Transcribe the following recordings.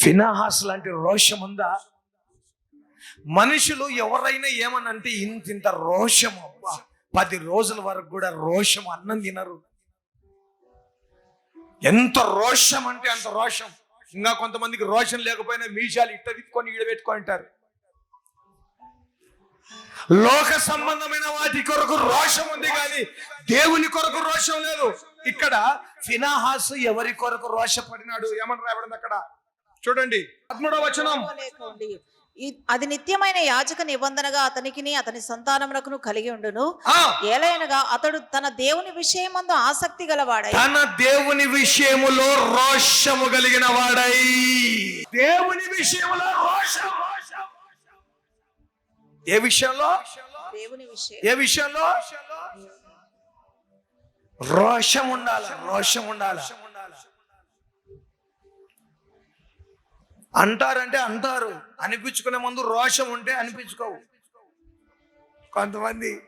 ఫినాహాస్ లాంటి రోషం ఉందా? మనుషులు ఎవరైనా ఏమనంటే ఇంత ఇంత రోషం అబ్బా పది రోజుల వరకు కూడా రోషం అన్నం తినరు. ఎంత రోషం అంటే అంత రోషం. ఇంకా కొంతమందికి రోషం లేకపోయినా మీసాలు ఇట్ట తిప్పుకొని ఈడ పెట్టుకుంటారు లోక సంబంధమైన వాటి కొరకు రోషం ఉంది కానీ దేవుని కొరకు రోషం లేదు. ఇక్కడ ఫినాహాసు ఎవరి కొరకు రోషపడినాడు? ఏమని రాబడింది అక్కడ? చూడండి. పదమూడవ వచనం. అది నిత్యమైన యాజక నిబంధనగా అతనికిని అతని సంతానమునకును కలిగి ఉండును. ఏలైనగా అతడు తన దేవుని విషయమందు ఆసక్తి గలవాడై. తన దేవుని విషయములో రోషము కలిగిన వాడై. దేవుని విషయములో రోషం ఏ విషయంలో? దేవుని విషయం. ఏ విషయంలో? రోషం ఉండాల రోషం ఉండాల అంటారంటే అంటారు. అనిపించుకునే ముందు రోషం ఉంటే అనిపించుకోవు. కొంతమంది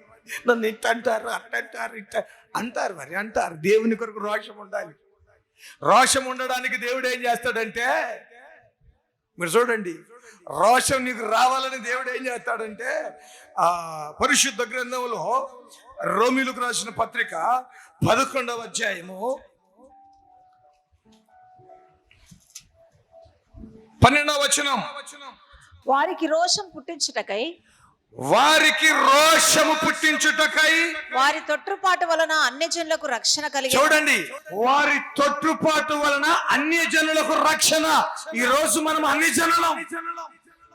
నన్ను ఇట్ట అంటారు అంటారు ఇట్ట అంటారు మరి అంటారు. దేవుని కొరకు రోషం ఉండాలి. రోషం ఉండడానికి దేవుడు ఏం చేస్తాడంటే మీరు చూడండి రోషం నీకు రావాలని దేవుడు ఏం చేస్తాడంటే ఆ పరిశుద్ధ గ్రంథంలో రోమిలకు రాసిన పత్రిక పదకొండవ అధ్యాయము పన్నెండవ వచనం. వారికి రోషం పుట్టించుటకై వారికి రోషము పుట్టించుటకై. వారి తొట్టుపాటు వలన అన్ని జనులకు రక్షణ కలిగి చూడండి వారి తొట్టుపాటు వలన అన్య జనులకు రక్షణ. ఈ రోజు మనం అన్ని జనులం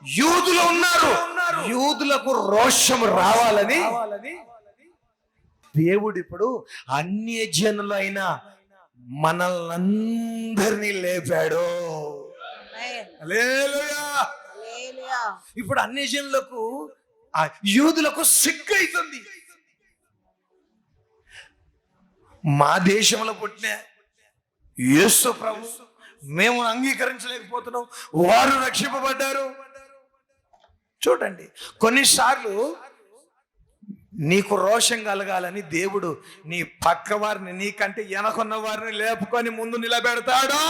యూదులు ఉన్నారు. యూదులకు రోషం రావాలని దేవుడు ఇప్పుడు అన్య జనులైన మనల్నందరినీ లేపాడు. ఇప్పుడు అన్ని జనులకు ఆ యూదులకు సిగ్గు అవుతుంది మా దేశంలో పుట్టిన యేసు ప్రభు మేము అంగీకరించలేకపోతున్నాం. వారు రక్షింపబడ్డారు. చూడండి కొన్నిసార్లు నీకు రోషం కలగాలని దేవుడు నీ పక్క వారిని నీకంటే వెనకున్న వారిని లేపుకొని ముందు నిలబెడతాడు?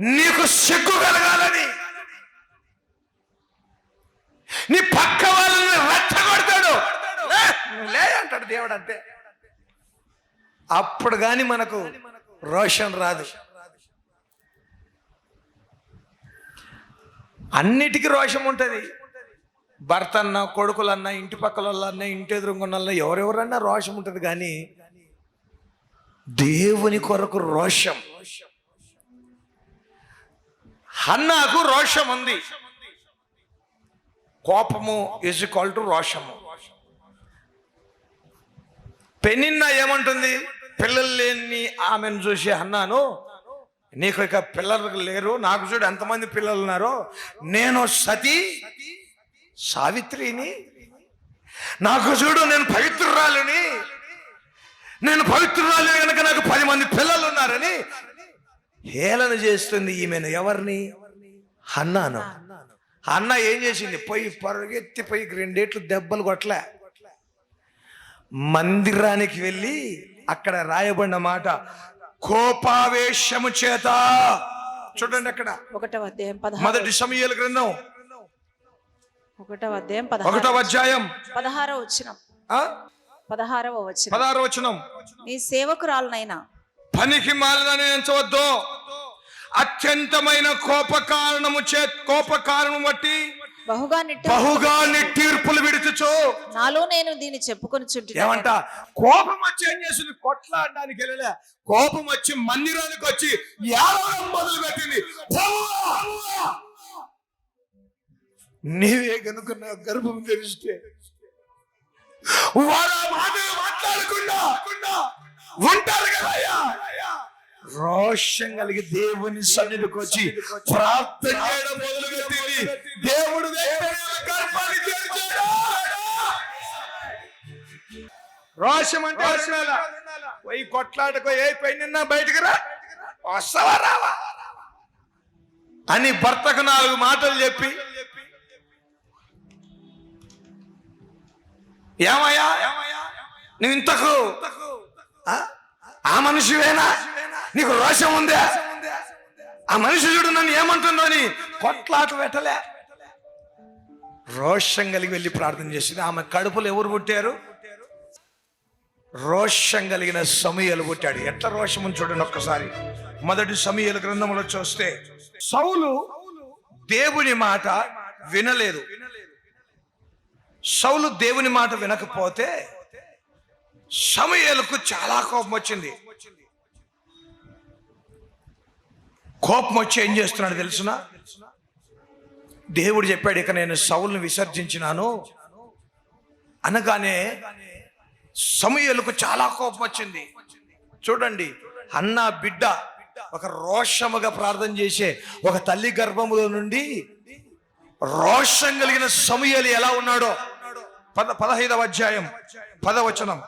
నీకు సిగ్గు కలగాలని. నీ పక్క వాళ్ళని రెచ్చగొడతాడు. లే, నువ్వు లే అంటాడు దేవుడు అంతే అప్పుడు కానీ మనకు రోషన్ రాదు. అన్నిటికీ రోషం ఉంటుంది. భర్త అన్న కొడుకులన్నా ఇంటి పక్కల వాళ్ళన్నా ఇంటి ఎదురుగున్న ఎవరెవరన్నా రోషం ఉంటుంది కానీ దేవుని కొరకు రోషం. హన్నాకు రోషం ఉంది. కోపము ఇజ్ ఈక్వల్ టు రోషము. పెనిన్న ఏమంటుంది? పిల్లలు లేని ఆమెను చూసి అన్నాను నీకు ఇక పిల్లలు లేరు నాకు చూడు ఎంతమంది పిల్లలు ఉన్నారో నేను సతి సావిత్రిని నాకు చూడు నేను పవిత్రురాలని నేను పవిత్రురాలు కనుక నాకు పది మంది పిల్లలు ఉన్నారని హేళన చేస్తుంది ఈమెను ఎవరిని? అన్నాను అన్న ఏం చేసింది? పోయి పరుగెత్తి పోయి రెండేట్లు దెబ్బలు కొట్టలే. మందిరానికి వెళ్ళి అక్కడ రాయబడిన మాట కోపావేశము చేత. చూడండి అక్కడ. ఒకటవ అధ్యాయం పదహారు. మొదటి సమయాల గ్రంథం. ఒకటవ అధ్యాయం ఒకటో పదహారు అధ్యాయం. పదహారవ వచ్చిన? పదహారవ వచ్చిన పదహారో వచనం. నీ సేవకురాలనైనా. పనికి మాలని ఎంచవద్దు. అత్యంతమైన కోప కారణము చే కోప కారణం బట్టి బహుగా బహుగా తీర్పులు విడుచుచు. నాలో నేను దీన్ని చెప్పుకొని చుంటున్నాను ఏమంట? కోపం వచ్చి ఏం చేసింది? కొట్లాడడానికి వెళ్ళలే. కోపం వచ్చి మందిరానికి వచ్చి యావడం మొదలు పెట్టింది! నీవే కనుక నా గర్భం తెరిస్తే మాట్లాడకుండా ఉంటారు రోషం కలిగి దేవుని సన్నిధికి వచ్చి ప్రార్థన చేయడం మొదలు పెట్టింది దేవుడు గర్భాన్ని తెరిచాడు రోషం అంటే పోయి కొట్లాడకో ఏ పైన బయటకు రా. వస్తావా రావా? అని భర్తకు నాలుగు మాటలు చెప్పి ఏమయ్యా? నువ్వు ఇంతకు ఆ? ఆ మనిషివేనా? నీకు రోషం ఉందే? ఆ మనిషి చూడు నన్ను ఏమంటుందో అని కొట్లాట పెట్టలే. రోషం కలిగి వెళ్ళి ప్రార్థన చేసింది. ఆమె కడుపులు ఎవరు పుట్టారు? రోషం కలిగిన సమయలు పుట్టాడు. ఎట్లా రోషం చూడండి ఒక్కసారి. మొదటి సమయలు గ్రంథంలో చూస్తే సౌలు దేవుని మాట వినలేదు. సౌలు దేవుని మాట వినకపోతే సమయాలకు చాలా కోపం వచ్చింది. కోపం వచ్చి ఏం చేస్తున్నాడు తెలుసునా? దేవుడు చెప్పాడు ఇక నేను సౌల్ని విసర్జించినాను. అనగానే సమయలకు చాలా కోపం వచ్చింది. చూడండి అన్న బిడ్డ ఒక రోషముగా ప్రార్థన చేసే ఒక తల్లి గర్భములో నుండి రోషం కలిగిన సమయాలు ఎలా ఉన్నాడో పద పదహైదవ అధ్యాయం పదవచనం.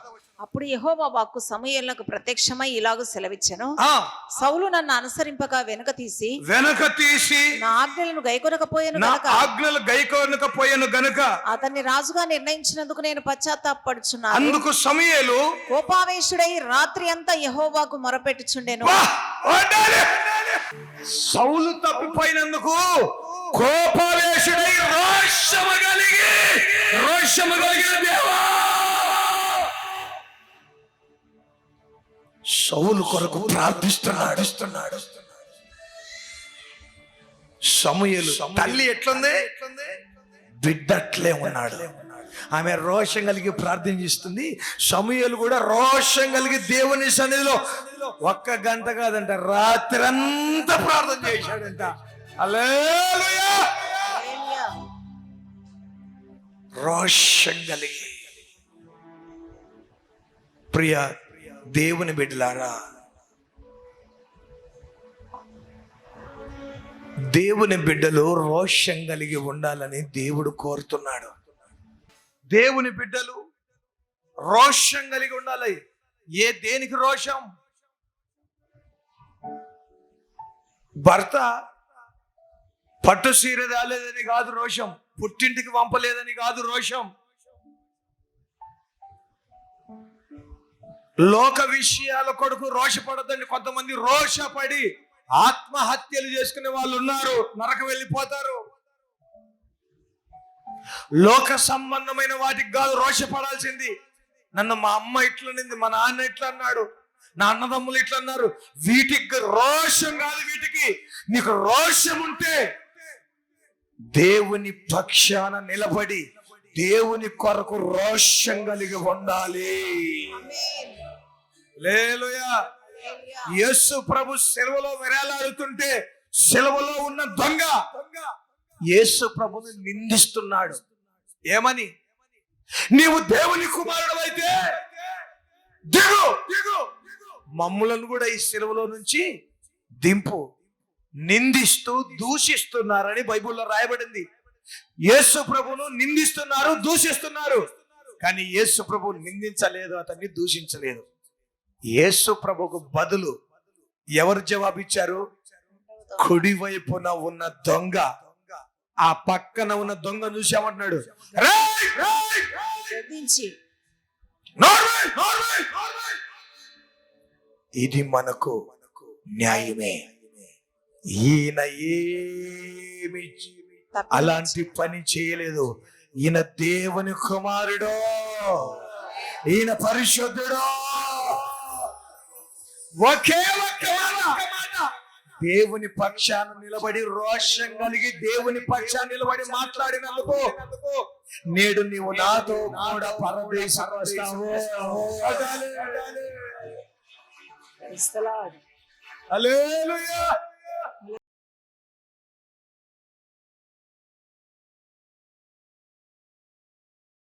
అప్పుడు యెహోవా వాక్కు సమూయేలునకు ప్రత్యక్షమై ఇలాగ సెలవిచ్చెను. సౌలు నన్ను అనుసరింపగా వెనుక తీసి వెనక తీసి నా ఆజ్ఞలను గైకొనకపోయాను నా గనక. ఆజ్ఞలు గైకోనకపోయాను గనుక అతన్ని రాజుగా నిర్ణయించినందుకు నేను పశ్చాత్తాపడుచున్నాను. అందుకు సమయలు కోపావేశుడై రాత్రి అంతా యెహోవాకు మొరపెట్టుచుండెను! సౌలు తప్పిపోయినందుకు కోపవేశుడై రోషము కలిగి రోషము కలిగిన దేవా! సౌలు కొరకు ప్రార్థిస్తున్నాడు. సమయలు తల్లి ఎట్లుంది? బిడ్డట్లే ఉన్నాడు. ఆమె రోషం కలిగి ప్రార్థన చేస్తుంది. సమయలు కూడా రోషం కలిగి దేవుని సన్నిధిలో ఒక్క గంట కాదంట రాత్రంతా ప్రార్థన చేశాడంట. రోషం కలిగి ప్రియ దేవుని బిడ్డలారా దేవుని బిడ్డలు రోషం కలిగి ఉండాలని దేవుడు కోరుతున్నాడు. దేవుని బిడ్డలు రోషం కలిగి ఉండాలి. ఏ దేనికి రోషం? భర్త పట్టు సీర రాలేదని కాదు రోషం. పుట్టింటికి పంపలేదని కాదు రోషం. లోక విషయాల కొడుకు రోషపడదండి కొంతమంది. రోషపడి ఆత్మహత్యలు చేసుకునే వాళ్ళు ఉన్నారు. నరక వెళ్ళిపోతారు. లోక సంబంధమైన వాటికి కాదు రోషపడాల్సింది. నన్ను మా అమ్మ ఇట్లనింది మా నాన్న ఇట్లా అన్నాడు నా అన్నదమ్ములు ఇట్లా అన్నారు వీటికి రోషం కాదు వీటికి. నీకు రోషం ఉంటే దేవుని పక్షాన నిలబడి దేవుని కొరకు రోషం కలిగి ఉండాలి. లేలుయా యేసు ప్రభు సెలవులో విరాలాడుతుంటే సెలవులో ఉన్న దొంగ యేసు ప్రభుని నిందిస్తున్నాడు. ఏమని? నీవు దేవుని కుమారుడు అయితే దిగు దిగు. మమ్ములను కూడా ఈ సెలవులో నుంచి దింపు. నిందిస్తూ దూషిస్తున్నారని బైబిల్లో రాయబడింది. యేసు ప్రభును నిందిస్తున్నారు దూషిస్తున్నారు. కానీ యేసు ప్రభు నిందించలేదు అతన్ని దూషించలేదు. యేసు ప్రభుకు బదులు ఎవరు జవాబిచ్చారు? కుడి వైపున ఉన్న దొంగ. ఆ పక్కన ఉన్న దొంగ చూసామంటున్నాడు. ఇది మనకు న్యాయమే. ఈయన ఏమి అలాంటి పని చేయలేదు. ఈయన దేవుని కుమారుడు. ఈయన పరిశుద్ధుడు. ఒకే ఒక్క దేవుని పక్షాన నిలబడి రోషం కలిగి దేవుని పక్షాన నిలబడి మాట్లాడినందుకు నేడు నీవు నాతో కూడా పరదేశం వస్తావు. హల్లెలూయా.